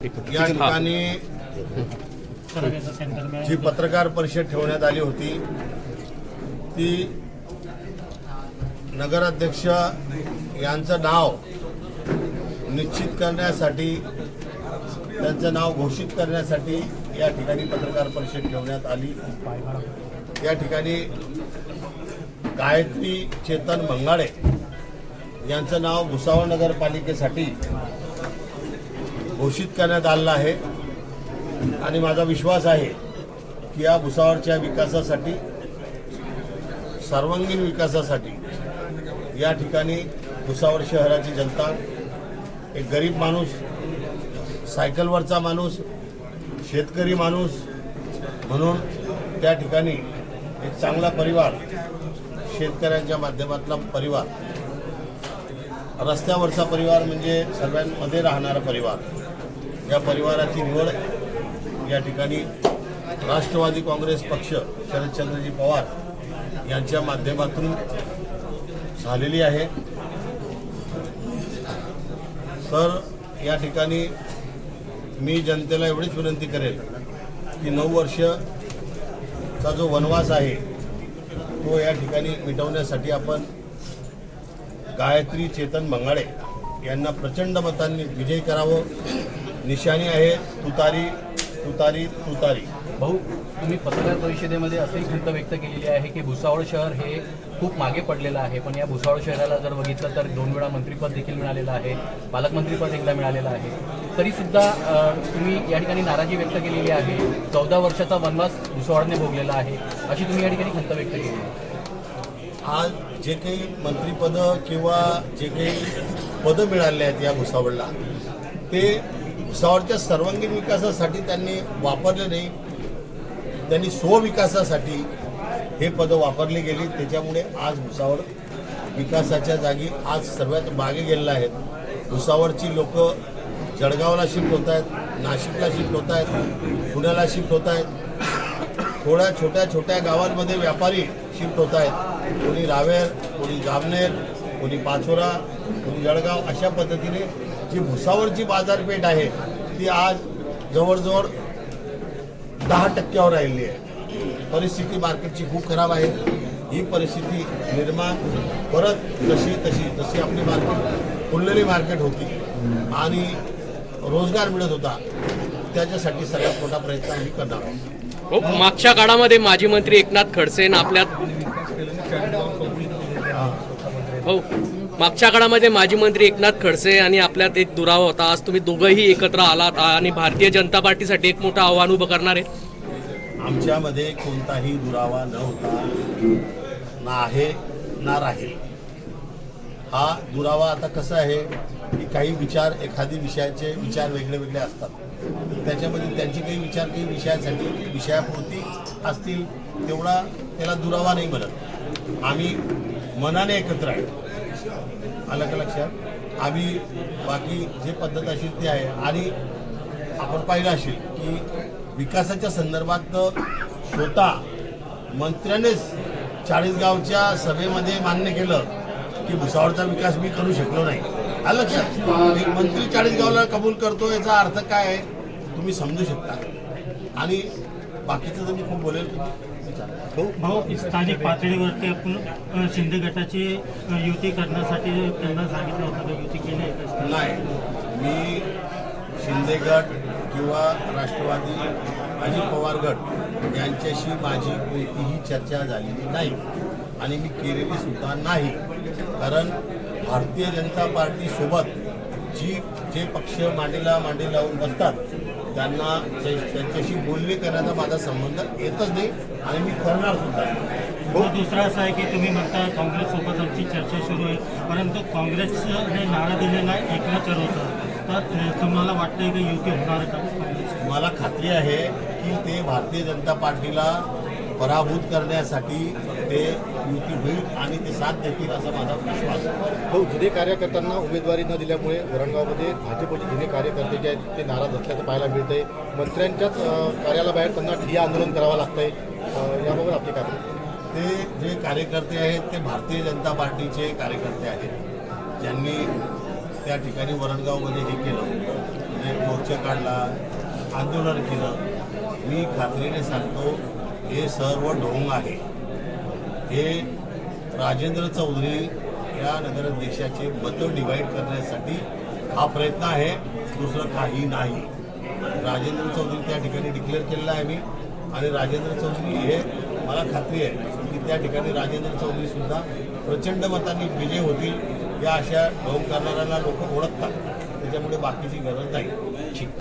या ठिकाणी जी पत्रकार परिषद ठेवण्यात आली होती ती नगराध्यक्ष यांचं नाव निश्चित करण्यासाठी त्यांचं नाव घोषित करण्यासाठी या ठिकाणी पत्रकार परिषद ठेवण्यात आली. या ठिकाणी गायत्री चेतन मंगाडे यांचं नाव भुसावळ नगरपालिकेसाठी घोषित करण्यात आलेला आहे. आणि माझा विश्वास आहे की या भुसावळच्या विकासासाठी सर्वांगीण विकासासाठी या ठिकाणी भुसावळ शहराची जनता एक गरीब माणूस सायकलवरचा माणूस शेतकरी माणूस म्हणून त्या ठिकाणी एक चांगला परिवार शेतकऱ्यांच्या माध्यमातला परिवार रस्त्यावरचा परिवार म्हणजे सर्वांमध्ये राहणारा परिवार. या परिवाराची निवड या ठिकाणी राष्ट्रवादी काँग्रेस पक्ष शरदचंद्रजी पवार यांच्या माध्यमातून झालेली आहे. तर या ठिकाणी मी जनतेला एवढीच विनंती करेल की नऊ वर्षचा जो वनवास आहे तो या ठिकाणी मिटवण्यासाठी आपण गायत्री चेतन मंगाळे यांना प्रचंड मतांनी विजयी करावं. निशाणी आहे तुतारी तुतारी तुतारी. भाऊ तुम्ही पत्रकार परिषदेमध्ये असेही खंत व्यक्त केलेली आहे की भुसावळ शहर हे खूप मागे पडलेलं आहे. पण या भुसावळ शहराला जर बघितलं तर दोन वेळा मंत्रीपद देखील मिळालेलं आहे पालकमंत्रीपद एकदा मिळालेलं आहे. तरी सुद्धा अ, तुम्ही या ठिकाणी नाराजी व्यक्त केलेली आहे. चौदा वर्षाचा वनवास भुसावळने भोगलेला आहे. अशी तुम्ही या ठिकाणी खंत व्यक्त केली आहे. आज जे काही मंत्रीपदं किंवा जे काही पदं मिळाले आहेत या भुसावळला ते भुसावळच्या सर्वांगीण विकासासाठी त्यांनी वापरले नाही. त्यांनी स्वविकासासाठी हे पदं वापरली गेली. त्याच्यामुळे आज भुसावळ विकासाच्या जागी आज सर्वात मागे गेलेलं आहेत. भुसावळची लोक जळगावला शिफ्ट होत आहेत नाशिकला शिफ्ट होत आहेत पुण्याला शिफ्ट होत आहेत. थोड्या छोट्या छोट्या गावांमध्ये व्यापारी शिफ्ट होत आहेत. कोणी रावेर कोणी जामनेर कोणी पाचोरा कोणी जळगाव अशा पद्धतीने जी भुसावळची बाजारपेठ आहे ती आज जवळजवळ दहा टक्क्यावर राहिली आहे. परिस्थिती मार्केटची खूप खराब आहे. ही परिस्थिती निर्माण परत जशी तशी जशी आपली मार्केट फुललेली मार्केट होती आणि रोजगार मिळत होता त्याच्यासाठी सगळ्यात मोठा प्रयत्न आम्ही करणार आहोत. हो मागच्या काळामध्ये माजी मंत्री एकनाथ खडसेन आपल्या हो. मागच्या काळामध्ये माजी मंत्री एकनाथ खडसे आणि आपल्यात एक दुरावा होता. आज तुम्ही दोघंही एकत्र आलात आणि भारतीय जनता पार्टीसाठी एक मोठं आव्हान उभं करणार आहे. आमच्यामध्ये कोणताही दुरावा न होता ना आहे ना राहील. हा दुरावा आता कसा आहे की काही विचार एखादी विषयाचे विचार वेगळे वेगळे असतात. त्याच्यामध्ये त्यांचे काही विचार काही विषयासाठी विषयापुरती असतील तेवढा त्याला दुरावा नाही म्हणत आम्ही मनाने एकत्र आहे. आलं का लक्षात आम्ही बाकी जे पद्धत असेल ती आहे आणि आपण पाहिलं असेल की विकासाच्या संदर्भात स्वतः मंत्र्यानेच चाळीसगावच्या सभेमध्ये मान्य केलं की भुसावळचा विकास मी करू शकलो नाही. आलं लक्षात. एक मंत्री चाळीसगावला कबूल करतो याचा अर्थ काय आहे? तुम्ही समजू शकता. आणि बाकीचं तर मी खूप बोलेल. भाऊ स्थानिक पातळीवरती आपण शिंदे गटाची युती करण्यासाठी त्यांना सांगितलं होतं युती केली आहे नाही. मी शिंदे गट किंवा राष्ट्रवादी अजित पवार गट यांच्याशी माझी कोणतीही चर्चा झालेली नाही. आणि मी केलेली सुद्धा नाही. कारण भारतीय जनता पार्टीसोबत जी जे पक्ष मांडीला मांडी लावून बसतात त्यांना त्यांच्याशी बोलणी करण्याचा माझा संबंध येतच नाही आणि मी करणार सुद्धा. भाऊ दुसरा असं आहे की तुम्ही म्हणता काँग्रेससोबत आमची चर्चा सुरू आहे परंतु काँग्रेसने नारा दिलेला आहे एकनाथ चरवचा तर तुम्हाला वाटतंय की युती होणार का मला खात्री आहे की ते भारतीय जनता पार्टीला पराभूत करण्यासाठी ते युती होईल आणि ते साथ देतील असा माझा विश्वास. हो जुने कार्यकर्त्यांना उमेदवारी न दिल्यामुळे वरणगावमध्ये भाजपचे जुने कार्यकर्ते जे आहेत ते नाराज असल्याचं पाहायला मिळतंय. मंत्र्यांच्याच कार्यालयाबाहेर त्यांना ठिय्या आंदोलन करावं लागतंय. याबाबत आपली काय ते जे कार्यकर्ते आहेत ते भारतीय जनता पार्टीचे कार्यकर्ते आहेत. ज्यांनी त्या ठिकाणी वरणगावमध्ये हे केलं. म्हणजे मोर्चा काढला आंदोलन केलं. मी खात्रीने सांगतो हे सर्व ढोंग आहे. हे राजेंद्र चौधरी या नगराध्यक्षाचे मतं डिवाईड करण्यासाठी हा प्रयत्न आहे. दुसरं काही नाही. राजेंद्र चौधरी त्या ठिकाणी डिक्लेअर केलेला आहे मी. आणि राजेंद्र चौधरी हे मला खात्री आहे की त्या ठिकाणी राजेंद्र चौधरी सुद्धा प्रचंड मतांनी विजय होतील या अशा ढोंग करणाऱ्यांना लोक ओळखतात. त्याच्यामुळे बाकीची गरज नाही.